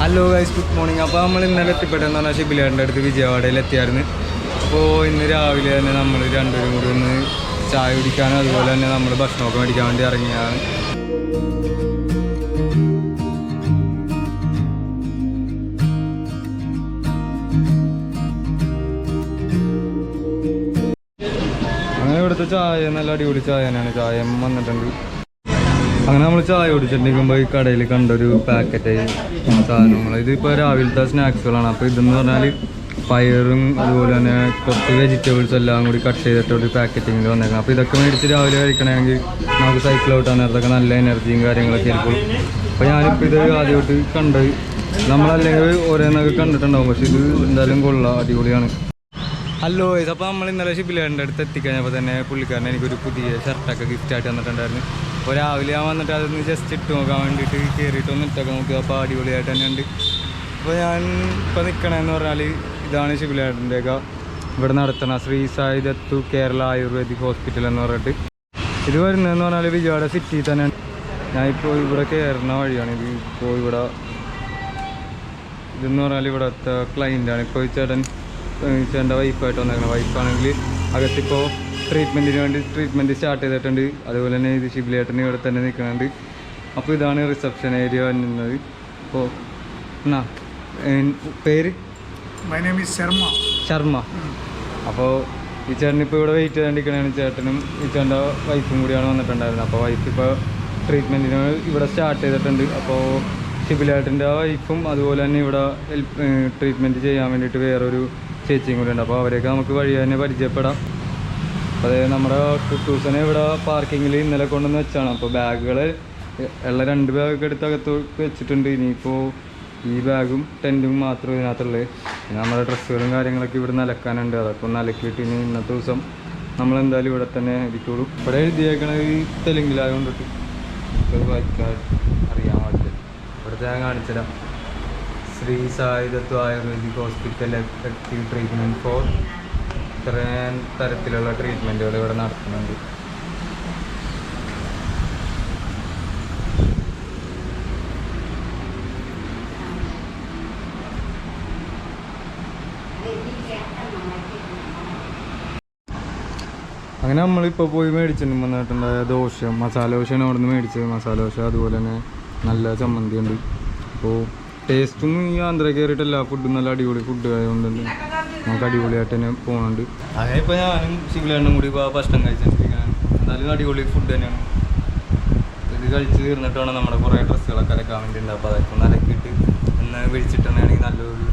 Hello guys good morning അപ്പോൾ നമ്മൾ ഇന്നലെ എത്തിപ്പെട്ടെന്ന് പറഞ്ഞാൽ ഷിബിലേട്ടന്റെ അടുത്ത് വിജയവാഡയിൽ എത്തിയായിരുന്നു. അപ്പോൾ ഇന്ന് രാവിലെ തന്നെ നമ്മൾ രണ്ടുപേരും കൂടി ഒന്ന് ചായ കുടിക്കാനും അതുപോലെ തന്നെ നമ്മൾ ഭക്ഷണമൊക്കെ മേടിക്കാൻ വേണ്ടി ഇറങ്ങിയതാണ്. അങ്ങനെ ഇവിടുത്തെ ചായ നല്ല അടിപൊളി ചായ തന്നെയാണ്. ചായ വന്നിട്ടുണ്ട്. അങ്ങനെ നമ്മൾ ചായ കുടിച്ചിട്ടിരിക്കുമ്പോൾ ഈ കടയിൽ കണ്ടൊരു പാക്കറ്റ് സാധനങ്ങൾ ഇതിപ്പോൾ രാവിലത്തെ സ്നാക്സുകളാണ് അപ്പോൾ ഇതെന്ന് പറഞ്ഞാൽ പയറും അതുപോലെ തന്നെ കുറച്ച് വെജിറ്റബിൾസ് എല്ലാം കൂടി കട്ട് ചെയ്തിട്ട് ഒരു പാക്കറ്റിങ്ങിൽ വന്നേക്കണം. അപ്പോൾ ഇതൊക്കെ മേടിച്ച് രാവിലെ കഴിക്കണമെങ്കിൽ നമുക്ക് സൈക്കിൾ ഔട്ടാൻ നേരത്തൊക്കെ നല്ല എനർജിയും കാര്യങ്ങളൊക്കെ ആയിരിക്കും. അപ്പോൾ ഞാനിപ്പോൾ ഇത് ആദ്യമായിട്ട് കണ്ട് നമ്മളല്ലെങ്കിൽ ഓരോന്നൊക്കെ കണ്ടിട്ടുണ്ടാവും. പക്ഷേ ഇത് എന്തായാലും കൊള്ളാം. അടിപൊളിയാണ്. ഹലോ അപ്പോൾ നമ്മൾ ഇന്നലെ ഷിബിലേന്റെ അടുത്ത് എത്തിക്കഴിഞ്ഞപ്പോൾ തന്നെ പുള്ളിക്കാരൻ എനിക്കൊരു പുതിയ ഷർട്ടൊക്കെ ഗിഫ്റ്റായിട്ട് തന്നിട്ടുണ്ടായിരുന്നു. അപ്പോൾ രാവിലെ ഞാൻ വന്നിട്ട് അതൊന്ന് ജസ്റ്റ് ഇട്ട് നോക്കാൻ വേണ്ടിയിട്ട് കയറിയിട്ട് ഒന്ന് ഇട്ടൊക്കെ നോക്കി. അപ്പോൾ അടിപൊളിയായിട്ട് തന്നെ ഉണ്ട് അപ്പോൾ ഞാൻ ഇപ്പോൾ നിൽക്കണമെന്ന് പറഞ്ഞാൽ ഇതാണ് ഷിബിലേട്ടന്റെയൊക്കെ ഇവിടെ നടത്തണ ശ്രീ സായി ദത്തു കേരള ആയുർവേദിക് ഹോസ്പിറ്റൽ എന്ന് പറഞ്ഞിട്ട്. ഇത് വരുന്നതെന്ന് പറഞ്ഞാൽ വിജയവാഡ സിറ്റി തന്നെ ഞാനിപ്പോൾ ഇവിടെ കയറുന്ന വഴിയാണ്. ഇത് ഇപ്പോൾ ഇവിടെ ഇതെന്ന് പറഞ്ഞാൽ ഇവിടുത്തെ ക്ലൈന്റാണ് ഇപ്പോൾ ചേട്ടൻ ചേട്ടന്റെ വൈഫായിട്ട് വന്നേക്കണം വൈഫാണെങ്കിൽ അകത്തിപ്പോൾ ട്രീറ്റ്മെന്റിന് വേണ്ടി ട്രീറ്റ്മെന്റ് സ്റ്റാർട്ട് ചെയ്തിട്ടുണ്ട്. അതുപോലെ തന്നെ ഇത് ശിബിലേട്ടന് ഇവിടെ തന്നെ നിൽക്കുന്നുണ്ട്. അപ്പോൾ ഇതാണ് റിസപ്ഷൻ ഏരിയ വരുന്നത് അപ്പോൾ എന്നാ പേര്? My name is Sharma. Sharma. അപ്പോൾ ഈ ചേട്ടൻ ഇപ്പോൾ ഇവിടെ വെയിറ്റ് ചെയ്തുകൊണ്ടിരിക്കണതാണ് ചേട്ടനും ഈ ചേട്ടന്റെ വൈഫും കൂടിയാണ് വന്നിട്ടുണ്ടായിരുന്നത്. അപ്പോൾ വൈഫ് ഇപ്പോൾ ട്രീറ്റ്മെന്റിന് ഇവിടെ സ്റ്റാർട്ട് ചെയ്തിട്ടുണ്ട്. അപ്പോൾ ഷിബിലേട്ടന്റെ വൈഫും അതുപോലെ തന്നെ ഇവിടെ ഹെൽപ്പ് ട്രീറ്റ്മെന്റ് ചെയ്യാൻ വേണ്ടിയിട്ട് വേറൊരു ചേച്ചിയും കൂടി ഉണ്ട് അപ്പോൾ അവരെയൊക്കെ നമുക്ക് വഴി തന്നെ പരിചയപ്പെടാം. അപ്പോൾ അതായത് നമ്മുടെ കുട്ടൂസനെ ഇവിടെ പാർക്കിങ്ങിൽ ഇന്നലെ കൊണ്ടുവന്ന് വെച്ചാണ്. അപ്പോൾ ബാഗുകൾ ഉള്ള രണ്ട് ബാഗൊക്കെ എടുത്ത് അകത്ത് വെച്ചിട്ടുണ്ട്. ഇനിയിപ്പോൾ ഈ ബാഗും ടെന്റും മാത്രമേ ഇതിനകത്തുള്ളൂ. നമ്മുടെ ഡ്രസ്സുകളും കാര്യങ്ങളൊക്കെ ഇവിടെ നിലക്കാനുണ്ട്. അതൊക്കെ ഒന്ന് അലക്കിയിട്ട് ഇനി ഇന്നത്തെ ദിവസം നമ്മൾ എന്തായാലും ഇവിടെ തന്നെ ഇരിക്കുള്ളൂ. ഇവിടെ എഴുതിയേക്കണത് ഈ തെലുങ്കിലായതുകൊണ്ടിട്ട് നമുക്കത് വായിക്കാൻ അറിയാൻ പാടില്ല. ഇവിടുത്തെ ഞാൻ കാണിച്ചുതരാം. Shri സായുധത്വ Ayurvedic hospital effective treatment for ഇത്രയും തരത്തിലുള്ള ട്രീറ്റ്മെന്റുകൾ ഇവിടെ നടത്തുന്നുണ്ട് അങ്ങനെ നമ്മളിപ്പോൾ പോയി മേടിച്ചിട്ടുണ്ട് വന്നിട്ടുണ്ടായ ദോശ മസാല ദോശയാണ് അവിടെ നിന്ന് മേടിച്ചത്. മസാല ദോശ അതുപോലെ തന്നെ നല്ല ചമ്മന്തി ഉണ്ട് അപ്പോൾ ടേസ്റ്റും ഈ ആന്ധ്ര കയറിയിട്ട് എല്ലാ ഫുഡും നല്ല അടിപൊളി ഫുഡ് ആയതുകൊണ്ട് തന്നെ നമുക്ക് അടിപൊളിയായിട്ട് തന്നെ പോകുന്നുണ്ട് അങ്ങനെ ഇപ്പോൾ ഞാനും ശിവലാണ്ടും കൂടി ഇപ്പോൾ ഭക്ഷണം കഴിച്ചിട്ടിരിക്കുകയാണ് എന്തായാലും അടിപൊളി ഫുഡ് തന്നെയാണ്. ഇത് കഴിച്ച് തീർന്നിട്ട് വേണം നമ്മുടെ കുറേ ഡ്രസ്സുകളൊക്കെ അലക്കാൻ ഉണ്ട്. അപ്പോൾ അതൊക്കെ ഒന്ന് അലക്കിയിട്ട് ഒന്ന് വിളിച്ചിട്ടുണ്ടെങ്കിൽ നല്ലൊരു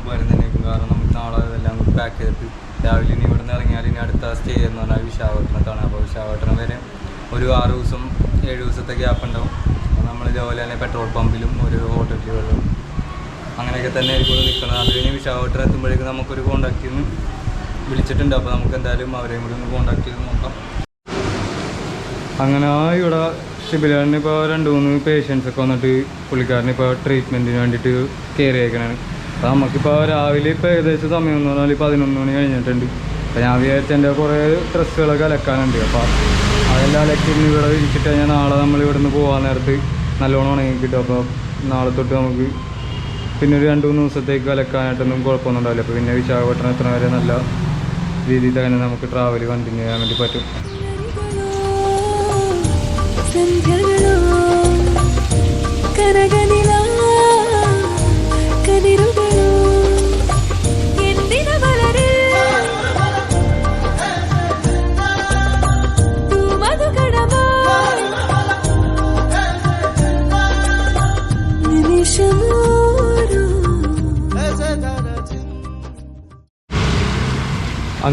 ഉപകാരം തന്നെയായിരിക്കും. കാരണം നമുക്ക് നാളെ ഇതെല്ലാം പാക്ക് ചെയ്തിട്ട് രാവിലെ ഇനി ഇവിടെ നിന്ന് ഇറങ്ങിയാൽ ഇനി അടുത്ത സ്റ്റേ എന്ന് പറഞ്ഞാൽ വിശാഖപട്ടണത്താണ്. അപ്പോൾ വിശാഖപട്ടണം വരെ ഒരു ആറ് ദിവസം ഏഴ് ദിവസത്തെ ഗ്യാപ്പ് ഉണ്ടാവും. ഇതേപോലെ തന്നെ പെട്രോൾ പമ്പിലും ഒരു ഹോട്ടലുകളിലും അങ്ങനെയൊക്കെ തന്നെ ആയിരിക്കും നിൽക്കുന്നത്. അത് കഴിഞ്ഞ് വിശാഖപട്ടണം എത്തുമ്പോഴേക്കും നമുക്കൊരു കോണ്ടാക്റ്റിൽ നിന്ന് വിളിച്ചിട്ടുണ്ട്. അപ്പോൾ നമുക്ക് എന്തായാലും അവരെയും കൂടി ഒന്ന് കോണ്ടാക്ട് ചെയ്ത് നോക്കാം. അങ്ങനെ ആ ഇവിടെ ഷിബിലാറിന് ഇപ്പോൾ രണ്ട് മൂന്ന് പേഷ്യൻസ് ഒക്കെ വന്നിട്ട് പുള്ളിക്കാരന് ഇപ്പോൾ ട്രീറ്റ്മെന്റിന് വേണ്ടിയിട്ട് കയറി അയക്കണാണ് അപ്പോൾ നമുക്കിപ്പോൾ രാവിലെ ഇപ്പോൾ ഏകദേശം സമയം എന്ന് പറഞ്ഞാൽ പതിനൊന്ന് മണി കഴിഞ്ഞിട്ടുണ്ട്. അപ്പോൾ ഞാൻ വിചാരിച്ച എന്റെ കുറേ ഡ്രസ്സുകളൊക്കെ അലക്കാനുണ്ട്. അപ്പോൾ അതെല്ലാം അലക്കി ഇവിടെ ഇരിച്ചിട്ട് കഴിഞ്ഞാൽ നാളെ നമ്മൾ ഇവിടെ നിന്ന് പോകാൻ നേരത്ത് നല്ലോണം ഉണങ്ങി കിട്ടും. അപ്പോൾ നാളെ തൊട്ട് നമുക്ക് പിന്നെ ഒരു രണ്ട് മൂന്ന് ദിവസത്തേക്ക് അലക്കാനായിട്ടൊന്നും കുഴപ്പമൊന്നും ഉണ്ടാവില്ല അപ്പോൾ പിന്നെ വിശാഖപട്ടണം എത്ര വരെ നല്ല രീതിയിൽ തന്നെ നമുക്ക് ട്രാവൽ കണ്ടിന്യൂ ചെയ്യാൻ വേണ്ടി പറ്റും. കനകനില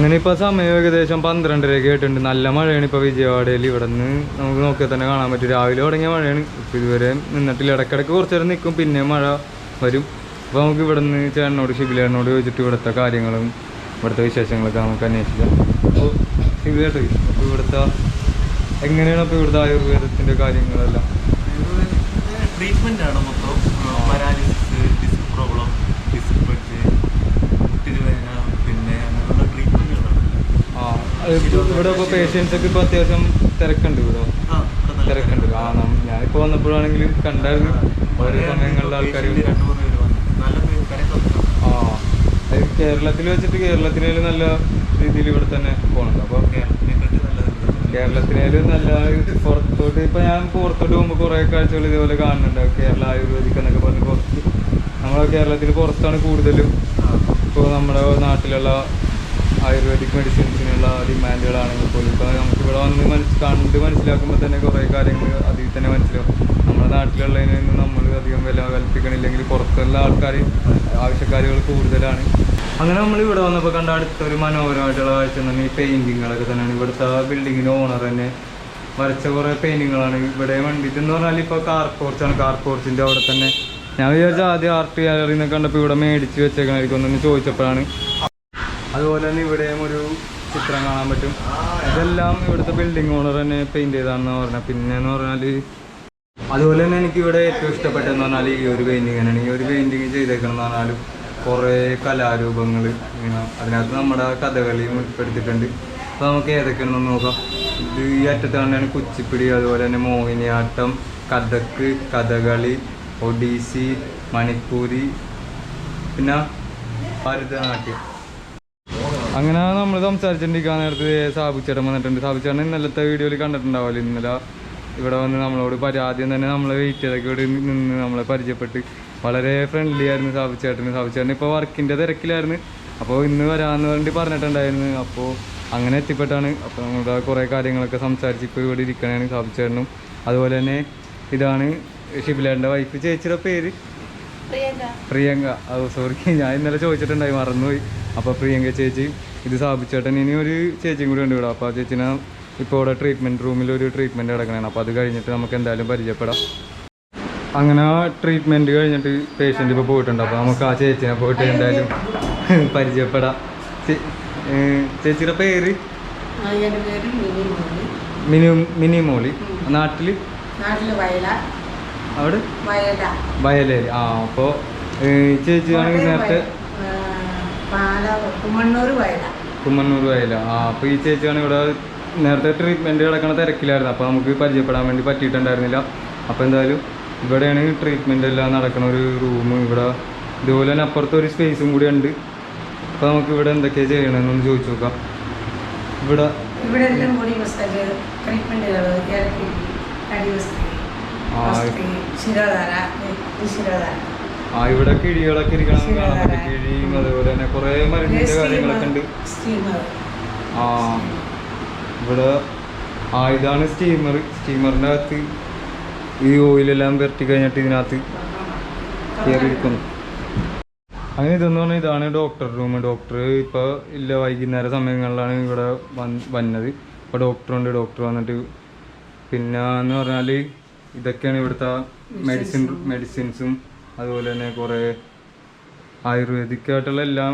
അങ്ങനെ ഇപ്പോൾ സമയം ഏകദേശം പന്ത്രണ്ടരയൊക്കെ ആയിട്ടുണ്ട്. നല്ല മഴയാണ് ഇപ്പോൾ വിജയവാഡയിൽ ഇവിടെ നിന്ന് നമുക്ക് നോക്കിയാൽ തന്നെ കാണാൻ പറ്റും. രാവിലെ തുടങ്ങിയ മഴയാണ്. ഇപ്പോൾ ഇതുവരെ നിന്നിട്ടില്ല. ഇടയ്ക്കിടയ്ക്ക് കുറച്ച് നേരം നിൽക്കും പിന്നെ മഴ വരും. അപ്പോൾ നമുക്ക് ഇവിടെ നിന്ന് ചേട്ടനോട് ശിബിലേട്ടനോട് ചോദിച്ചിട്ട് ഇവിടുത്തെ കാര്യങ്ങളും ഇവിടുത്തെ വിശേഷങ്ങളൊക്കെ നമുക്ക് അന്വേഷിക്കാം. അപ്പോൾ ശിബിലേട്ട് അപ്പോൾ ഇവിടുത്തെ എങ്ങനെയാണ് അപ്പോൾ ഇവിടുത്തെ ആയുർവേദത്തിന്റെ കാര്യങ്ങളെല്ലാം? ട്രീറ്റ്മെന്റ് ആണ് മൊത്തം paralysis disc problem disc bulge മുട്ടിന് വേദന പിന്നെ അങ്ങനെയുള്ള ട്രീറ്റ്മെന്റുകളാണ് ആ അത് ഇവിടെ ഇപ്പോൾ പേഷ്യൻസൊക്കെ ഇപ്പോൾ അത്യാവശ്യം തിരക്കുണ്ട് ഇവിടെ. തിരക്കുണ്ട്. ആ നം- ഞാനിപ്പോ വന്നപ്പോഴാണെങ്കിലും കണ്ടായിരുന്നു. ഓരോ സമയങ്ങളിലെ ആൾക്കാർ ആ കേരളത്തിൽ വെച്ചിട്ട് കേരളത്തിലായാലും നല്ല രീതിയിൽ ഇവിടെ തന്നെ പോകുന്നുണ്ട് അപ്പോൾ കേരളത്തിലായാലും നല്ല പുറത്തോട്ട് ഇപ്പൊ ഞാൻ പുറത്തോട്ട് പോകുമ്പോൾ കുറെ കാഴ്ചകൾ ഇതേപോലെ കാണുന്നുണ്ട്. കേരള ആയുർവേദിക് എന്നൊക്കെ പറഞ്ഞ് പുറത്ത് നമ്മളെ കേരളത്തിൽ പുറത്താണ് കൂടുതലും ഇപ്പോൾ നമ്മുടെ നാട്ടിലുള്ള ആയുർവേദിക് മെഡിസിൻസിനുള്ള ഡിമാൻഡുകളാണെങ്കിൽ പോലും ഇപ്പോൾ നമുക്ക് ഇവിടെ വന്ന് മനസ്സ് കണ്ട് മനസ്സിലാക്കുമ്പോൾ തന്നെ കുറേ കാര്യങ്ങൾ അതിൽ തന്നെ മനസ്സിലാവും. നമ്മുടെ നാട്ടിലുള്ളതിനൊന്നും നമ്മൾ അധികം വില കൽപ്പിക്കണില്ലെങ്കിൽ പുറത്തുള്ള ആൾക്കാർ ആവശ്യക്കാരുകൾ കൂടുതലാണ്. അങ്ങനെ നമ്മൾ ഇവിടെ വന്നപ്പോൾ കണ്ട അടുത്തൊരു മനോഹരമായിട്ടുള്ള കാഴ്ച പറഞ്ഞാൽ ഈ പെയിന്റിങ്ങുകളൊക്കെ തന്നെയാണ്. ഇവിടുത്തെ ബിൽഡിങ്ങിന്റെ ഓണർ തന്നെ വരച്ച കുറേ പെയിന്റിങ്ങുകളാണ് ഇവിടെ വണ്ടിയിട്ടെന്ന് പറഞ്ഞാൽ ഇപ്പോൾ കാർ പോർച്ചാണ് കാർ പോർച്ചിന്റെ അവിടെ തന്നെ. ഞാൻ വിചാരിച്ച ആദ്യം ആർട്ട് ഗാലറി എന്നൊക്കെ കണ്ടപ്പോൾ ഇവിടെ മേടിച്ച് വെച്ചേക്കണായിരിക്കും എന്നൊന്ന് ചോദിച്ചപ്പോഴാണ്. അതുപോലെ തന്നെ ഇവിടെയും ഒരു ചിത്രം കാണാൻ പറ്റും. ഇതെല്ലാം ഇവിടുത്തെ ബിൽഡിംഗ് ഓണർ തന്നെ പെയിന്റ് ചെയ്താണെന്ന് പറഞ്ഞാൽ പിന്നെ എന്ന് പറഞ്ഞാൽ അതുപോലെ തന്നെ എനിക്ക് ഇവിടെ ഏറ്റവും ഇഷ്ടപ്പെട്ടതെന്ന് പറഞ്ഞാൽ ഈ ഒരു പെയിന്റിങ് തന്നെയാണ്. ഈ ഒരു പെയിന്റിങ് ചെയ്തേക്കണം എന്ന് പറഞ്ഞാൽ കുറേ കലാരൂപങ്ങൾ ഇങ്ങനെ അതിനകത്ത് നമ്മുടെ കഥകളിയും ഉൾപ്പെടുത്തിയിട്ടുണ്ട്. അപ്പോൾ നമുക്ക് ഏതൊക്കെയാണെന്ന് നോക്കാം. ഇത് ഈ അറ്റത്ത് തന്നെയാണ് കുച്ചിപ്പിടി അതുപോലെ തന്നെ മോഹിനിയാട്ടം കഥക്ക് കഥകളി ഒഡീസി മണിപ്പൂരി പിന്നെ ഭരതനാട്യം. അങ്ങനെ നമ്മൾ സംസാരിച്ചിരിക്കാൻ നേരത്ത് സാബിച്ചേട്ടൻ ചേട്ടൻ വന്നിട്ടുണ്ട്. സാബിച്ചേട്ടൻ ചേട്ടൻ ഇന്നലത്തെ വീഡിയോയിൽ കണ്ടിട്ടുണ്ടാവില്ല ഇന്നലെ ഇവിടെ വന്ന് നമ്മളോട് പരാതിയും തന്നെ നമ്മളെ വെയിറ്റ് ചെയ്തൊക്കെ ഇവിടെ നിന്ന് നമ്മളെ പരിചയപ്പെട്ട് വളരെ ഫ്രണ്ട്ലി ആയിരുന്നു സാബിച്ചേട്ടന്. സാബിച്ചേട്ടൻ സാബു ഇപ്പോൾ വർക്കിന്റെ തിരക്കിലായിരുന്നു. അപ്പോൾ ഇന്ന് വരാമെന്ന് വേണ്ടി പറഞ്ഞിട്ടുണ്ടായിരുന്നു. അപ്പോൾ അങ്ങനെ എത്തിപ്പെട്ടാണ്. അപ്പോൾ നമ്മളുടെ കുറേ കാര്യങ്ങളൊക്കെ സംസാരിച്ച് ഇപ്പോൾ ഇവിടെ ഇരിക്കണതാണ് സാബിച്ചേട്ടനും. ചേട്ടനും അതുപോലെ തന്നെ ഇതാണ് ഷിബിലേന്റെ വൈഫ് ചേച്ചിയുടെ പേര്? പ്രിയങ്ക. അത് സോറി ഞാൻ ഇന്നലെ ചോദിച്ചിട്ടുണ്ടായി മറന്നുപോയി. അപ്പോൾ പ്രിയങ്ക ചേച്ചി ഇത് സ്ഥാപിച്ചേട്ടൻ ഇനി ഒരു ചേച്ചിയും കൂടി ഉണ്ട് ഇവിടെ. അപ്പോൾ ആ ചേച്ചിനെ ഇപ്പോൾ ഇവിടെ ട്രീറ്റ്മെന്റ് റൂമിൽ ഒരു ട്രീറ്റ്മെന്റ് കിടക്കണേ അപ്പോൾ അത് കഴിഞ്ഞിട്ട് നമുക്ക് എന്തായാലും പരിചയപ്പെടാം. അങ്ങനെ ട്രീറ്റ്മെന്റ് കഴിഞ്ഞിട്ട് പേഷ്യന്റ് ഇപ്പോൾ പോയിട്ടുണ്ട്. അപ്പോൾ നമുക്ക് ആ ചേച്ചിനെ പോയിട്ട് എന്തായാലും പരിചയപ്പെടാം. ചേച്ചിയുടെ പേര്? മിനി മിനിമോളി. മിനി മിനി നാട്ടിൽ നാട്ടിൽ വയല അവിടെ? വയല. വയലേരി. ആ അപ്പോൾ ചേച്ചി ആണെങ്കിൽ നേരത്തെ കുമ്മണ്ണൂർ വയല. ആ അപ്പോൾ ഈ ചേച്ചിയാണ് ഇവിടെ നേരത്തെ ട്രീറ്റ്മെന്റ് കിടക്കണ തിരക്കിലായിരുന്നു. അപ്പോൾ നമുക്ക് പരിചയപ്പെടാൻ വേണ്ടി പറ്റിയിട്ടുണ്ടായിരുന്നില്ല. അപ്പോൾ എന്തായാലും ഇവിടെയാണ് ട്രീറ്റ്മെന്റ് എല്ലാം നടക്കുന്ന ഒരു റൂം ഇവിടെ ഇതുപോലെ തന്നെ അപ്പുറത്ത് ഒരു സ്പേസും കൂടി ഉണ്ട്. അപ്പോൾ നമുക്ക് ഇവിടെ എന്തൊക്കെയാണ് ചെയ്യണമെന്നൊന്ന് ചോദിച്ചു നോക്കാം. ഇവിടെ ഇവിടെ എല്ലാം കൂടി ട്രീറ്റ്മെന്റുകൾ. ശിരോധാര ശിരോധാര. ആ ഇവിടെ കിഴികളൊക്കെ ഇരിക്കണം. കാണാൻ പറ്റും കിഴിയും അതുപോലെ തന്നെ കുറേ മരുന്നിന്റെ കാര്യങ്ങളൊക്കെ ഉണ്ട്. ആ ഇവിടെ ആ ഇതാണ് സ്റ്റീമർ. സ്റ്റീമറിന്റെ അകത്ത് ഈ ഓയിലെല്ലാം പെരട്ടി കഴിഞ്ഞിട്ട് ഇതിനകത്ത് കയറിയിരിക്കുന്നു അങ്ങനെ ഇതെന്ന് പറഞ്ഞാൽ ഇതാണ് ഡോക്ടർ റൂം ഡോക്ടർ ഇപ്പോൾ ഇല്ല വൈകുന്നേര സമയങ്ങളിലാണ് ഇവിടെ വന്ന് വന്നത്. ഇപ്പോൾ ഡോക്ടറുണ്ട് ഡോക്ടർ വന്നിട്ട് പിന്നെ എന്ന് പറഞ്ഞാൽ ഇതൊക്കെയാണ് ഇവിടുത്തെ മെഡിസിൻ മെഡിസിൻസും അതുപോലെ തന്നെ കുറേ ആയുർവേദിക് ആയിട്ടുള്ള എല്ലാ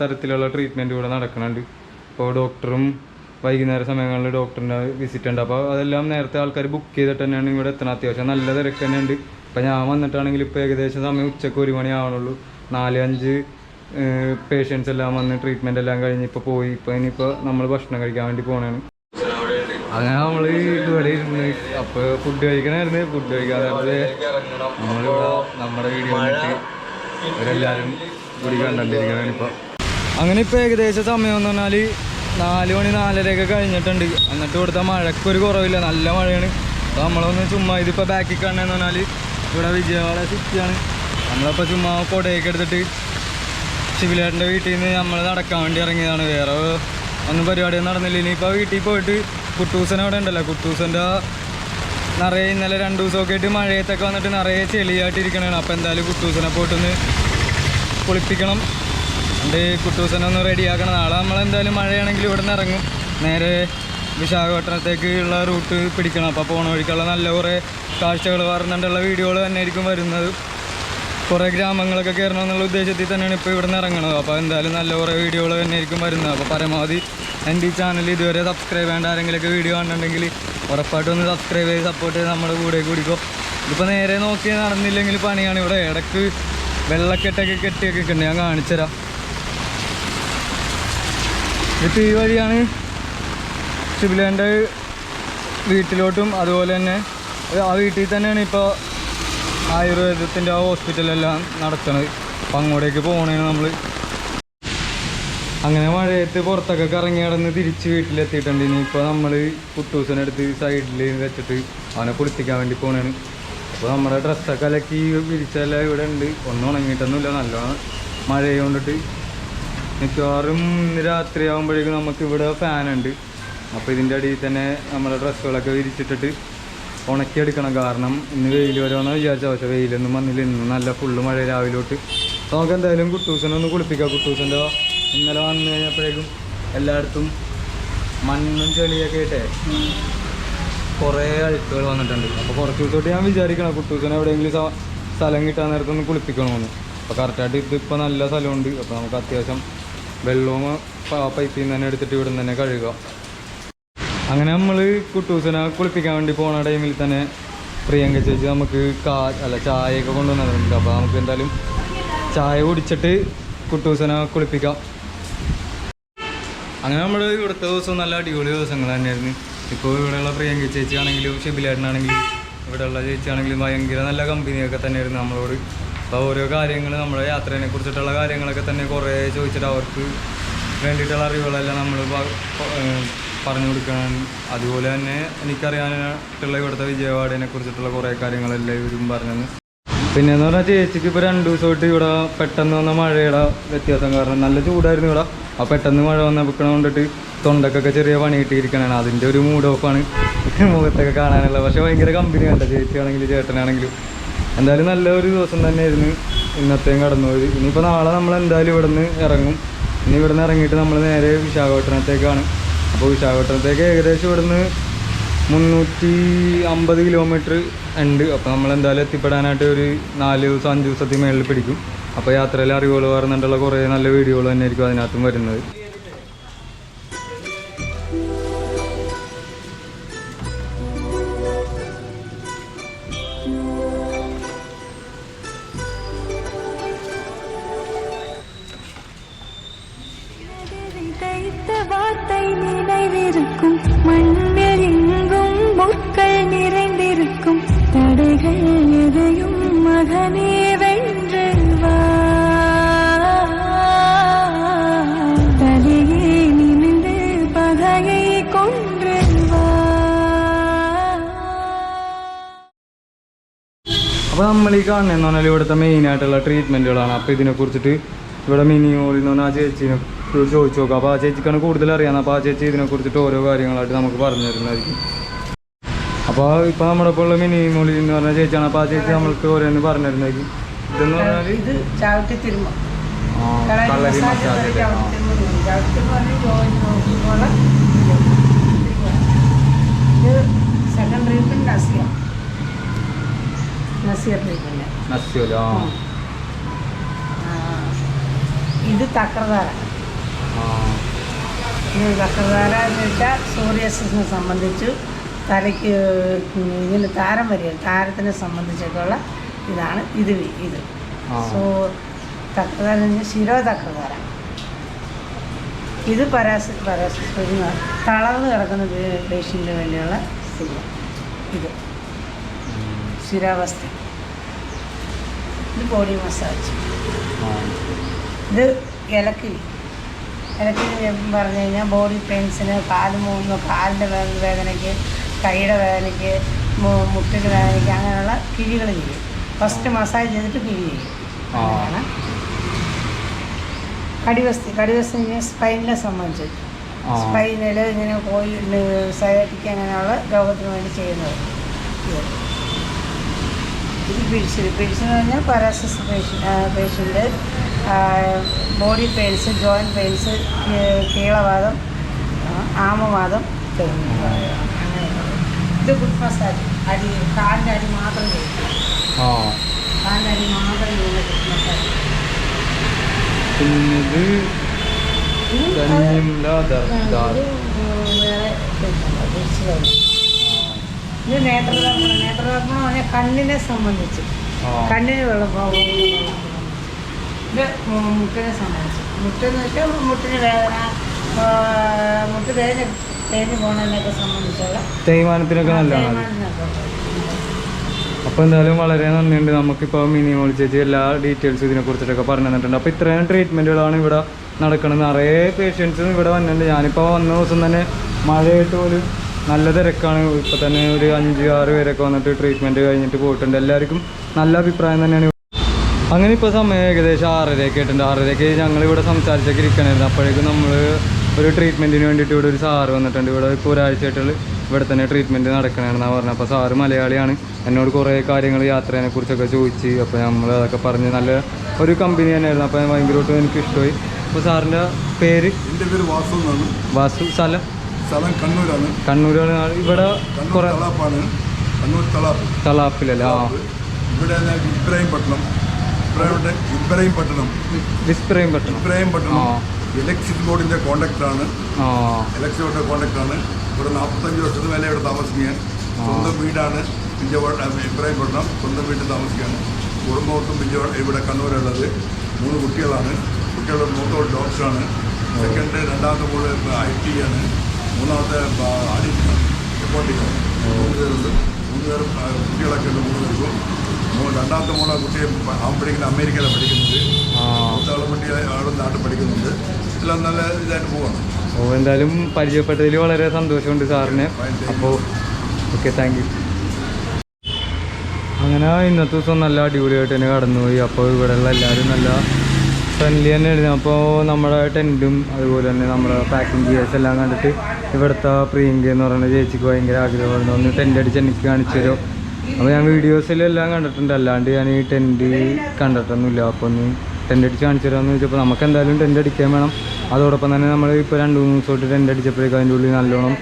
തരത്തിലുള്ള ട്രീറ്റ്മെന്റ് ഇവിടെ നടക്കുന്നുണ്ട് ഇപ്പോൾ ഡോക്ടറും വൈകുന്നേര സമയങ്ങളിൽ ഡോക്ടറിന്റെ വിസിറ്റ് ഉണ്ട്. അപ്പോൾ അതെല്ലാം നേരത്തെ ആൾക്കാർ ബുക്ക് ചെയ്തിട്ട് തന്നെയാണ് ഇവിടെ എത്തണം അത്യാവശ്യം നല്ല തിരക്ക് തന്നെയുണ്ട്. ഇപ്പം ഞാൻ വന്നിട്ടാണെങ്കിൽ ഇപ്പോൾ ഏകദേശം സമയം ഉച്ചയ്ക്ക് ഒരു മണി ആവണുള്ളൂ. നാല് അഞ്ച് പേഷ്യൻസ് എല്ലാം വന്ന് ട്രീറ്റ്മെന്റ് എല്ലാം കഴിഞ്ഞ് ഇപ്പോൾ പോയി. ഇപ്പോൾ ഇനിയിപ്പോൾ നമ്മൾ ഭക്ഷണം കഴിക്കാൻ വേണ്ടി പോകണതാണ് അങ്ങനെ നമ്മൾ ഇതുവരെ ഇരുന്ന് അപ്പോൾ ഫുഡ് കഴിക്കണമായിരുന്നു ഫുഡ് കഴിക്കാതെ നമ്മളിവിടെ നമ്മുടെ വീഡിയോ ഇവരെല്ലാവരും കൂടി കണ്ടിരിക്കണതാണ് ഇപ്പോൾ അങ്ങനെ ഇപ്പോൾ ഏകദേശം സമയം എന്ന് പറഞ്ഞാൽ നാല് മണി നാലരയൊക്കെ കഴിഞ്ഞിട്ടുണ്ട്. എന്നിട്ട് ഇവിടുത്തെ മഴക്കൊരു കുറവില്ല. നല്ല മഴയാണ്. അപ്പോൾ നമ്മളൊന്ന് ചുമ്മാ ഇതിപ്പോൾ ബാക്കിൽ കാണുന്നതെന്ന് പറഞ്ഞാൽ ഇവിടെ വിജയവാഡ സിറ്റിയാണ് നമ്മളിപ്പോൾ ചുമ്മാ കൊടയൊക്കെ എടുത്തിട്ട് ശിവലേട്ടന്റെ വീട്ടിൽ നിന്ന് നമ്മൾ നടക്കാൻ വേണ്ടി ഇറങ്ങിയതാണ്. വേറെ ഒന്നും പരിപാടിയൊന്നും നടന്നില്ല. ഇനിയിപ്പോൾ വീട്ടിൽ പോയിട്ട് കുട്ടൂസൻ അവിടെ ഉണ്ടല്ലോ. കുട്ടൂസന്റെ നിറയെ ഇന്നലെ രണ്ട് ദിവസമൊക്കെ ആയിട്ട് മഴയത്തൊക്കെ വന്നിട്ട് നിറയെ ചെളിയായിട്ട് അപ്പം അപ്പോൾ എന്തായാലും കുട്ടൂസനെ പോയിട്ടൊന്ന് കുളിപ്പിക്കണം. അതുകൊണ്ട് കുട്ടൂസനെ ഒന്ന് റെഡിയാക്കണം നാളെ നമ്മളെന്തായാലും മഴയാണെങ്കിൽ ഇവിടെ നിന്ന് ഇറങ്ങും. നേരെ വിശാഖപട്ടണത്തേക്ക് ഉള്ള റൂട്ട് പിടിക്കണം. അപ്പോൾ പോണ വഴിക്കുള്ള നല്ല കുറേ കാഴ്ചകൾ പറഞ്ഞിട്ടുള്ള വീഡിയോകൾ തന്നെ ആയിരിക്കും വരുന്നത്. കുറേ ഗ്രാമങ്ങളൊക്കെ കയറണമെന്നുള്ള ഉദ്ദേശത്തിൽ തന്നെയാണ് ഇപ്പോൾ ഇവിടെ നിന്ന് ഇറങ്ങുന്നത് അപ്പോൾ എന്തായാലും നല്ല കുറേ വീഡിയോകൾ തന്നെ ആയിരിക്കും വരുന്നത്. അപ്പോൾ പരമാവധി എന്റെ ഈ ചാനൽ ഇതുവരെ സബ്സ്ക്രൈബ് ചെയ്യേണ്ട ആരെങ്കിലുമൊക്കെ വീഡിയോ കാണുന്നുണ്ടെങ്കിൽ ഉറപ്പായിട്ടും ഒന്ന് സബ്സ്ക്രൈബ് ചെയ്ത് സപ്പോർട്ട് ചെയ്ത് നമ്മുടെ കൂടെ കൂടിക്കോ. ഇതിപ്പോൾ നേരെ നോക്കി നടന്നില്ലെങ്കിൽ പണിയാണ് ഇവിടെ. ഇടയ്ക്ക് വെള്ളക്കെട്ടൊക്കെ കെട്ടിയൊക്കെ ഉണ്ട്. ഞാൻ കാണിച്ചുതരാം. ഇപ്പം ഈ വഴിയാണ് ശിബിലേന്റെ വീട്ടിലോട്ടും അതുപോലെ തന്നെ ആ വീട്ടിൽ തന്നെയാണ് ഇപ്പോൾ ആയുർവേദത്തിന്റെ ആ ഹോസ്പിറ്റലെല്ലാം നടക്കുന്നത് അപ്പം അങ്ങോട്ടേക്ക് പോകണേന് നമ്മൾ അങ്ങനെ മഴയത്ത് പുറത്തൊക്കെ കറങ്ങി നടന്ന് തിരിച്ച് വീട്ടിലെത്തിയിട്ടുണ്ട്. ഇനിയിപ്പോൾ നമ്മൾ കുട്ടൂസിനടുത്ത് സൈഡിൽ വെച്ചിട്ട് അവനെ കുളിപ്പിക്കാൻ വേണ്ടി പോണേണ്. അപ്പോൾ നമ്മുടെ ഡ്രസ്സൊക്കെ അലക്കി വിരിച്ചെല്ലാം ഇവിടെ ഉണ്ട്. ഒന്നും ഉണങ്ങിയിട്ടൊന്നുമില്ല. നല്ലോണം മഴ കൊണ്ടിട്ട് മിക്കവാറും രാത്രി ആകുമ്പോഴേക്കും നമുക്ക് ഇവിടെ ഫാനുണ്ട് അപ്പോൾ ഇതിന്റെ അടിയിൽ തന്നെ നമ്മുടെ ഡ്രസ്സുകളൊക്കെ വിരിച്ചിട്ടിട്ട് ഉണക്കിയെടുക്കണം. കാരണം ഇന്ന് വെയിൽ വരുമെന്ന് വിചാരിച്ച പക്ഷേ വെയിലൊന്നും വന്നില്ല. ഇന്ന് നല്ല ഫുള്ള് മഴ രാവിലെ തൊട്ട്. നമുക്ക് എന്തായാലും കുട്ടൂസനെ ഒന്ന് കുളിപ്പിക്കാം. കുട്ടൂസന്റെ ഇന്നലെ വന്നു കഴിഞ്ഞപ്പോഴേക്കും എല്ലായിടത്തും മണ്ണും ചെളിയൊക്കെ ആയിട്ടേ കുറേ അഴുക്കുകൾ വന്നിട്ടുണ്ട്. അപ്പോൾ കുറച്ച് ദിവസമായിട്ട് ഞാൻ വിചാരിക്കണം കുട്ടൂസനെ എവിടെയെങ്കിലും സ്ഥലം കിട്ടാൻ നേരത്തെ ഒന്ന് കുളിപ്പിക്കണമെന്ന് അപ്പോൾ കറക്റ്റായിട്ട് ഇതിപ്പോൾ നല്ല സ്ഥലമുണ്ട്. അപ്പോൾ നമുക്ക് അത്യാവശ്യം വെള്ളവും പൈപ്പിൽ നിന്ന് തന്നെ എടുത്തിട്ട് ഇവിടെ തന്നെ കഴുകാം അങ്ങനെ നമ്മൾ കുട്ടൂസിനെ കുളിപ്പിക്കാൻ വേണ്ടി പോണ ടൈമിൽ തന്നെ പ്രിയങ്ക ചേച്ചി നമുക്ക് കാ അല്ല ചായയൊക്കെ കൊണ്ടുവന്നിട്ടുണ്ട് അപ്പോൾ നമുക്ക് എന്തായാലും ചായ കുടിച്ചിട്ട് കുട്ടൂസിനെ കുളിപ്പിക്കാം. അങ്ങനെ നമ്മൾ ഇവിടുത്തെ ദിവസം നല്ല അടിപൊളി ദിവസങ്ങൾ തന്നെയായിരുന്നു. ഇപ്പോൾ ഇവിടെയുള്ള പ്രിയങ്ക ചേച്ചി ആണെങ്കിലും ഷിബിലേട്ടനാണെങ്കിലും ഇവിടെയുള്ള ചേച്ചി ആണെങ്കിലും ഭയങ്കര നല്ല കമ്പനിയൊക്കെ തന്നെയായിരുന്നു നമ്മളോട്. അപ്പോൾ ഓരോ കാര്യങ്ങൾ നമ്മുടെ യാത്രയെ കുറിച്ചിട്ടുള്ള കാര്യങ്ങളൊക്കെ തന്നെ കുറേ ചോദിച്ചിട്ട് അവർക്ക് വേണ്ടിയിട്ടുള്ള അറിവുകളെല്ലാം നമ്മൾ പറഞ്ഞു കൊടുക്കണം. അതുപോലെ തന്നെ എനിക്കറിയാനായിട്ടുള്ള ഇവിടുത്തെ വിജയവാഡിനെ കുറിച്ചിട്ടുള്ള കുറേ കാര്യങ്ങളെല്ലാം ഇവരും പറഞ്ഞത് പിന്നെ എന്ന് പറഞ്ഞാൽ ചേച്ചിക്ക് ഇപ്പോൾ രണ്ട് ദിവസമായിട്ട് ഇവിടെ പെട്ടെന്ന് വന്ന മഴയുടെ വ്യത്യാസം കാരണം നല്ല ചൂടായിരുന്നു ഇവിടെ. ആ പെട്ടെന്ന് മഴ വന്ന വെക്കണ കൊണ്ടിട്ട് തൊണ്ടക്കൊക്കെ ചെറിയ പണി കിട്ടിയിരിക്കണാണ് അതിന്റെ ഒരു മൂഡ് ഓഫ് ആണ് മുഖത്തൊക്കെ കാണാനുള്ള. പക്ഷേ ഭയങ്കര കമ്പനി കണ്ട ചേച്ചിയാണെങ്കിലും ചേട്ടനാണെങ്കിലും. എന്തായാലും നല്ല ഒരു ദിവസം തന്നെയായിരുന്നു ഇന്നത്തെയും കടന്നുപോയത്. ഇനിയിപ്പോൾ നാളെ നമ്മൾ എന്തായാലും ഇവിടെ നിന്ന് ഇറങ്ങും. ഇനി ഇവിടെ നിന്ന് ഇറങ്ങിയിട്ട് നമ്മൾ നേരെ വിശാഖപട്ടണത്തേക്കാണ്. അപ്പോൾ വിശാഖപട്ടണത്തേക്ക് ഏകദേശം ഇവിടുന്ന് മുന്നൂറ്റി അമ്പത് കിലോമീറ്റർ ഉണ്ട്. അപ്പോൾ നമ്മൾ എന്തായാലും എത്തിപ്പെടാനായിട്ട് ഒരു നാല് ദിവസം അഞ്ച് ദിവസത്തിൽ മേളിൽ പിടിക്കും. അപ്പോൾ യാത്രയിൽ അറിവുകൾ പറഞ്ഞിട്ടുള്ള കുറേ നല്ല വീഡിയോകൾ തന്നെ ആയിരിക്കും അതിനകത്തും വരുന്നത്. ഈ കാണുന്നതെന്ന് പറഞ്ഞാൽ ഇവിടുത്തെ മെയിൻ ആയിട്ടുള്ള ട്രീറ്റ്മെന്റുകളാണ് അപ്പോൾ ഇതിനെക്കുറിച്ചിട്ട് ഇവിടെ മിനിയോളിൽ നിന്ന് പറഞ്ഞാൽ ആ ചേച്ചിനെ ചോദിച്ചു നോക്കാം. അപ്പോൾ ആ ചേച്ചിക്കാണ് കൂടുതൽ അറിയാം അപ്പോൾ ആ ചേച്ചി ഇതിനെക്കുറിച്ചിട്ട് ഓരോ കാര്യങ്ങളായിട്ട് നമുക്ക് പറഞ്ഞു തരുന്നതായിരിക്കും അപ്പോൾ ഇപ്പോൾ നമ്മുടെ ഇപ്പോൾ ഉള്ള മിനി മോളി എന്ന് പറഞ്ഞ ചേച്ചിയാണ്. അപ്പോൾ ആ ചേച്ചി നമ്മൾക്ക് ഓരോന്ന് പറഞ്ഞു തരുന്നതായിരിക്കും ഇതെന്ന് പറഞ്ഞാൽ കളരി മസാജ് സെക്കൻഡ് ട്രീറ്റ്മെന്റ് നസ്യോല ഇത് തക്രധാര ഇത് തക്രധാര എന്ന് വെച്ചാൽ സൂര്യസിനെ സംബന്ധിച്ച് തലയ്ക്ക് ഇങ്ങനെ താരം വരിക താരത്തിനെ സംബന്ധിച്ചൊക്കെയുള്ള ഇതാണ് ഇത് ഇത്. സോ തക്രധാര എന്ന് പറഞ്ഞാൽ ശിരോ തക്രധാര ഇത് പരാസി പരാസിസ് തളർന്ന് കിടക്കുന്ന പേഷ്യന്റിന് വേണ്ടിയുള്ള സ്ഥിതി. ഇത്. ശിരാവസ്ഥ ഇത് ബോഡി മസാജ് ഇത് ഇലക്കി. ഇലക്കി പറഞ്ഞു കഴിഞ്ഞാൽ ബോഡി പെയിൻസിന് കാൽ മൂന്ന് കാലിന്റെ വേദനയ്ക്ക് കൈയുടെ വേദനയ്ക്ക് മുട്ടിന്റെ മുട്ടിന് വേദനയ്ക്ക് അങ്ങനെയുള്ള കിഴികൾ ചെയ്യും. ഫസ്റ്റ് മസാജ് ചെയ്തിട്ട് കിഴി ചെയ്യും. അങ്ങനെയാണ് കടിവസ്തി. കടിവസ്തി സ്പൈനിനെ സംബന്ധിച്ച്. സ്പൈനിൽ ഇങ്ങനെ പോയി സയാറ്റിക്ക് അങ്ങനെയുള്ള രോഗത്തിന് വേണ്ടി ചെയ്യുന്നത്. ഇത്. പിഴിച്ചിൽ പിഴിച്ചെന്ന് പറഞ്ഞാൽ paresis patient patient body pains joint pains കീളവാദം ആമവാദം. ഇത് ഫുഡ് മസാജ് അടി കാലിന്റെ അടി മാത്രം കാലിന്റെ അടി മാത്രം ഫുഡ് മസാജ് പിന്നെ ഇത് ഇത് ധന്യമില്ല കണ്ണിനെ സംബന്ധിച്ച്. കണ്ണിന് വെള്ളം ഇത് മുട്ടിനെ സംബന്ധിച്ച്. മുട്ടെന്ന് വെച്ചാൽ മുട്ടിന് വേദന മുട്ട് വേദന തേഞ്ഞ് പോണതിനൊക്കെ സംബന്ധിച്ചുള്ള തേയ്മാനത്തിനൊക്കെ നല്ലതാണ്. അപ്പോൾ എന്തായാലും വളരെ നന്ദിയുണ്ട്. നമുക്കിപ്പോൾ മിനിമോൾ ചേച്ചി എല്ലാ ഡീറ്റെയിൽസും ഇതിനെ കുറിച്ചിട്ടൊക്കെ പറഞ്ഞു തന്നിട്ടുണ്ട്. അപ്പോൾ ഇത്രയും ട്രീറ്റ്മെന്റുകളാണ് ഇവിടെ നടക്കുന്നത് നിറയെ പേഷ്യൻസും ഇവിടെ വന്നിട്ടുണ്ട്. ഞാനിപ്പോൾ വന്ന ദിവസം തന്നെ മഴയായിട്ട് പോലും നല്ല തിരക്കാണ്. ഇപ്പോൾ തന്നെ ഒരു അഞ്ച് ആറ് പേരൊക്കെ വന്നിട്ട് ട്രീറ്റ്മെന്റ് കഴിഞ്ഞിട്ട് പോയിട്ടുണ്ട്. എല്ലാവർക്കും നല്ല അഭിപ്രായം തന്നെയാണ്. അങ്ങനെ ഇപ്പോൾ സമയം ഏകദേശം ആറരയൊക്കെ ആയിട്ടുണ്ട്. ആറരയൊക്കെ ഞങ്ങൾ ഇവിടെ സംസാരിച്ചൊക്കെ ഇരിക്കണമായിരുന്നു അപ്പോഴേക്കും നമ്മൾ ഒരു ട്രീറ്റ്മെന്റിന് വേണ്ടിയിട്ട് ഇവിടെ ഒരു സാറ് വന്നിട്ടുണ്ട്. ഇവിടെ ഇപ്പോൾ ഒരാഴ്ചയായിട്ടുള്ള ഇവിടെ തന്നെ ട്രീറ്റ്മെന്റ് നടക്കണമെന്നാണ് പറഞ്ഞത്. അപ്പോൾ സാറ് മലയാളിയാണ്. എന്നോട് കുറേ കാര്യങ്ങൾ യാത്രേനെ കുറിച്ചൊക്കെ ചോദിച്ച്. അപ്പോൾ നമ്മൾ അതൊക്കെ പറഞ്ഞ് നല്ല ഒരു കമ്പനി തന്നെയായിരുന്നു. അപ്പോൾ ഭയങ്കരമായിട്ടും എനിക്ക് ഇഷ്ടമായി അപ്പോൾ സാറിന്റെ പേര്? എന്റെ പേര് വാസു എന്നാണ്. വാസു. സ്ഥലം? സ്ഥലം കണ്ണൂരാണ്. കണ്ണൂരാണ്. ഇവിടെ കണ്ണൂർ കുറേ തളാപ്പാണ്. കണ്ണൂർ തളാപ്പ്. തളാപ്പിലല്ലേ? ആ. ഇവിടെ ഇബ്രാഹിംപട്ടണം ഇബ്രാഹിം ഇബ്രാഹിംപട്ടണം ഇബ്രാഹിംപട്ടണം ആ. ഇലക്ട്രിസിറ്റി ബോർഡിന്റെ കോണ്ടാക്ടറാണ് ആ. ഇലക്ട്രിസിറ്റി ബോർഡിന്റെ കോണ്ടാക്ടറാണ് ഇവിടെ നാൽപ്പത്തഞ്ച് വർഷത്തിന് മേലെ ഇവിടെ താമസിക്കാൻ സ്വന്തം വീടാണ് ഇബ്രാഹിംപട്ടണം സ്വന്തം വീട്ടിൽ താമസിക്കുകയാണ്. കുടുംബമൊട്ടും വിജയവാഡ ഇവിടെ കണ്ണൂരുള്ളത്. മൂന്ന് കുട്ടികളാണ്. കുട്ടികളുടെ മൂത്ത ഡോക്ടറാണ്. സെക്കൻഡ് രണ്ടാമത്തെ മോൾ ഐ ടി ആണ്. മൂന്നാമത്തെ അഡിഷൻ റിപ്പോർട്ടിംഗ് മൂന്ന് പേരുണ്ട് മൂന്ന് ആ, കുട്ടികളൊക്കെ ഉണ്ട്. മൂന്ന് പേർക്കും. മൂ- രണ്ടാമത്തെ മോളെ കുട്ടിയെ അവൻ പഠിക്കുന്നത്. അമേരിക്കയിലാണ് പഠിക്കുന്നത് മൂത്താളെ കുട്ടി അവിടെ നാട്ടിൽ പഠിക്കുന്നുണ്ട്. എല്ലാം നല്ല ഇതായിട്ട് പോവാണ്. ഓ എന്തായാലും പരിചയപ്പെട്ടതിൽ വളരെ സന്തോഷമുണ്ട് സാറിന്. അപ്പോൾ ഓക്കെ താങ്ക് യു. അങ്ങനെ ഇന്നത്തെ ദിവസം നല്ല അടിപൊളിയായിട്ട് തന്നെ കടന്നുപോയി. അപ്പോൾ ഇവിടെയുള്ള എല്ലാവരും നല്ല ഫ്രണ്ട്ലി തന്നെ ആയിരുന്നു അപ്പോൾ നമ്മുടെ ടെന്റും അതുപോലെ തന്നെ നമ്മുടെ പാക്കിംഗ് ഗിയേഴ്സ് എല്ലാം കണ്ടിട്ട് ഇവിടുത്തെ പ്രിയങ്ക എന്ന് പറയുന്ന ചേച്ചിക്ക് ഭയങ്കര ആഗ്രഹമായിരുന്നു. ഒന്ന് ടെന്റ് അടിച്ച് എനിക്ക് കാണിച്ചു തരും അപ്പോൾ ഞാൻ വീഡിയോസിലെല്ലാം കണ്ടിട്ടുണ്ട്. അല്ലാണ്ട് ഞാൻ ഈ ടെന്റ് കണ്ടിട്ടൊന്നുമില്ല. അപ്പോൾ ഒന്ന് ടെന്റ് അടിച്ച് കാണിച്ചു തരാമെന്ന് ചോദിച്ചപ്പോൾ നമുക്ക് എന്തായാലും ടെന്റ് അടിക്കാൻ വേണം. അതോടൊപ്പം തന്നെ നമ്മൾ ഇപ്പോൾ രണ്ട് മൂന്ന് ദിവസം തൊട്ട് ടെന്റ് അടിച്ചപ്പോഴേക്കും അതിന്റെ ഉള്ളിൽ നല്ലോണം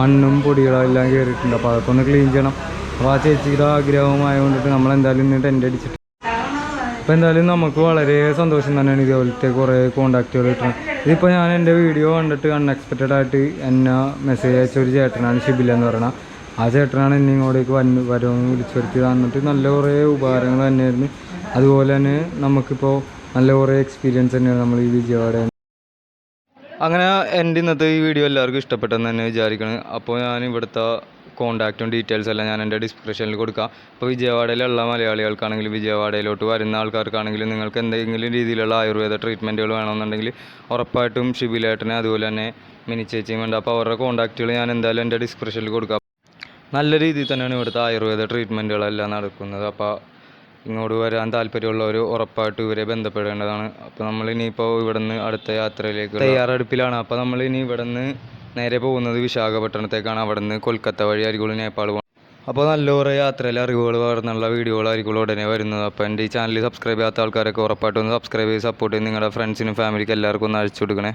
മണ്ണും പൊടികളും എല്ലാം കയറിയിട്ടുണ്ട് അപ്പോൾ അതൊക്കെ ഒന്ന് ക്ലീൻ ചെയ്യണം. അപ്പോൾ ആ ചേച്ചിയുടെ ആഗ്രഹമായതുകൊണ്ടിട്ട് നമ്മൾ എന്തായാലും ഇന്ന് ടെന്റ് അടിച്ചിട്ട് അപ്പോൾ എന്തായാലും നമുക്ക് വളരെ സന്തോഷം തന്നെയാണ് ഇതേപോലത്തെ കുറേ കോണ്ടാക്റ്റുകൾ കിട്ടുന്നത് ഇതിപ്പോൾ ഞാൻ എന്റെ വീഡിയോ കണ്ടിട്ട് അൺഎക്സ്പെക്റ്റഡ് ആയിട്ട് എന്നെ മെസ്സേജ് അയച്ച ഒരു ചേട്ടനാണ് ഷിബില എന്ന് പറയുന്നത് ആ ചേട്ടനാണ് എന്നെ ഇങ്ങോട്ടേക്ക് വന്ന് വരുമെന്ന് വിളിച്ചു വരുത്തി തന്നിട്ട് നല്ല കുറേ ഉപകാരങ്ങൾ തന്നെയായിരുന്നു. അതുപോലെ തന്നെ നമുക്കിപ്പോൾ നല്ല കുറേ എക്സ്പീരിയൻസ് തന്നെയാണ് നമ്മൾ ഈ വിജയവാഡ അങ്ങനെ എന്റെ ഇന്നത്തെ ഈ വീഡിയോ എല്ലാവർക്കും ഇഷ്ടപ്പെട്ടെന്ന് തന്നെ വിചാരിക്കണം. അപ്പോൾ ഞാൻ ഇവിടുത്തെ കോൺടാക്റ്റും ഡീറ്റെയിൽസ് എല്ലാം ഞാൻ എന്റെ ഡിസ്ക്രിപ്ഷനിൽ കൊടുക്കാം. അപ്പോൾ വിജയവാഡയിലുള്ള മലയാളികൾക്കാണെങ്കിലും വിജയവാഡയിലോട്ട് വരുന്ന ആൾക്കാർക്കാണെങ്കിലും നിങ്ങൾക്ക് എന്തെങ്കിലും രീതിയിലുള്ള ആയുർവേദ ട്രീറ്റ്മെന്റുകൾ വേണമെന്നുണ്ടെങ്കിൽ ഉറപ്പായിട്ടും ഷിബിലേട്ടനെ അതുപോലെ തന്നെ മിനി ചേച്ചിയും അപ്പോൾ അവരുടെ കോണ്ടാക്റ്റുകൾ ഞാൻ എന്തായാലും എന്റെ ഡിസ്ക്രിപ്ഷനിൽ കൊടുക്കാം. നല്ല രീതിയിൽ തന്നെയാണ് ഇവിടുത്തെ ആയുർവേദ ട്രീറ്റ്മെന്റുകളെല്ലാം നടക്കുന്നത്. അപ്പോൾ ഇങ്ങോട്ട് വരാൻ താല്പര്യമുള്ളവർ ഉറപ്പായിട്ട് ഇവരെ ബന്ധപ്പെടേണ്ടതാണ്. അപ്പോൾ നമ്മൾ ഇനിയിപ്പോൾ ഇവിടുന്ന് അടുത്ത യാത്രയിലേക്ക് തയ്യാറെടുപ്പിലാണ്. അപ്പോൾ നമ്മൾ ഇനി ഇവിടുന്ന് നേരെ പോകുന്നത് വിശാഖപട്ടണത്തേക്കാണ്. അവിടെ നിന്ന് കൊൽക്കത്ത വഴി ആയിരിക്കും നേപ്പാൾ പോകുന്നത് അപ്പോൾ നല്ല കുറേ യാത്രയിലെ അറിവുകൾ വീഡിയോകൾ വീഡിയോകളായിരിക്കും ഉടനെ വരുന്നത്. അപ്പോൾ എന്റെ ഈ ചാനൽ സബ്സ്ക്രൈബ് ചെയ്യാത്ത ആൾക്കാരൊക്കെ ഉറപ്പായിട്ടും സബ്സ്ക്രൈബ് ചെയ്ത് സപ്പോർട്ട് ചെയ്ത് നിങ്ങളുടെ ഫ്രണ്ട്സിനും ഫാമിലിക്കും എല്ലാവർക്കും ഒന്ന് അയച്ചു കൊടുക്കണേ.